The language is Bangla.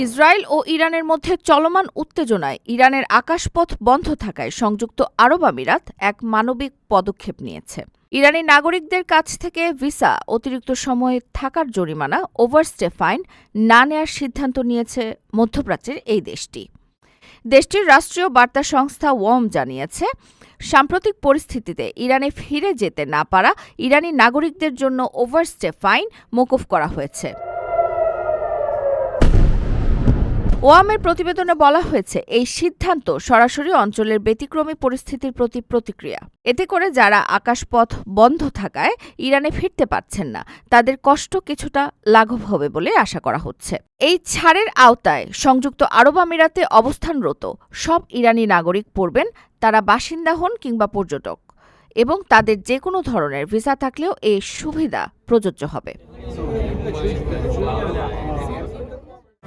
ইসরায়েল ও ইরানের মধ্যে চলমান উত্তেজনায় ইরানের আকাশপথ বন্ধ থাকায় সংযুক্ত আরব আমিরাত এক মানবিক পদক্ষেপ নিয়েছে। ইরানি নাগরিকদের কাছ থেকে ভিসা, অতিরিক্ত সময়ে থাকার জরিমানা ওভারস্টে ফাইন না নেয়ার সিদ্ধান্ত নিয়েছে মধ্যপ্রাচ্যের এই দেশটি। দেশটির রাষ্ট্রীয় বার্তা সংস্থা ওয়ম জানিয়েছে, সাম্প্রতিক পরিস্থিতিতে ইরানে ফিরে যেতে না পারা ইরানি নাগরিকদের জন্য ওভারস্টে ফাইন মকুফ করা হয়েছে। ওয়ামের প্রতিবেদনে বলা হয়েছে, এই সিদ্ধান্ত সরাসরি অঞ্চলের ব্যতিক্রমী পরিস্থিতির প্রতি প্রতিক্রিয়া। এতে করে যারা আকাশপথ বন্ধ থাকায় ইরানে ফিরতে পারছেন না, তাদের কষ্ট কিছুটা লাঘব হবে বলে আশা করা হচ্ছে। এই ছাড়ের আওতায় সংযুক্ত আরব আমিরাতে অবস্থানরত সব ইরানি নাগরিক পড়বেন, তারা বাসিন্দা হন কিংবা পর্যটক, এবং তাদের যে কোনো ধরনের ভিসা থাকলেও এই সুবিধা প্রযোজ্য হবে।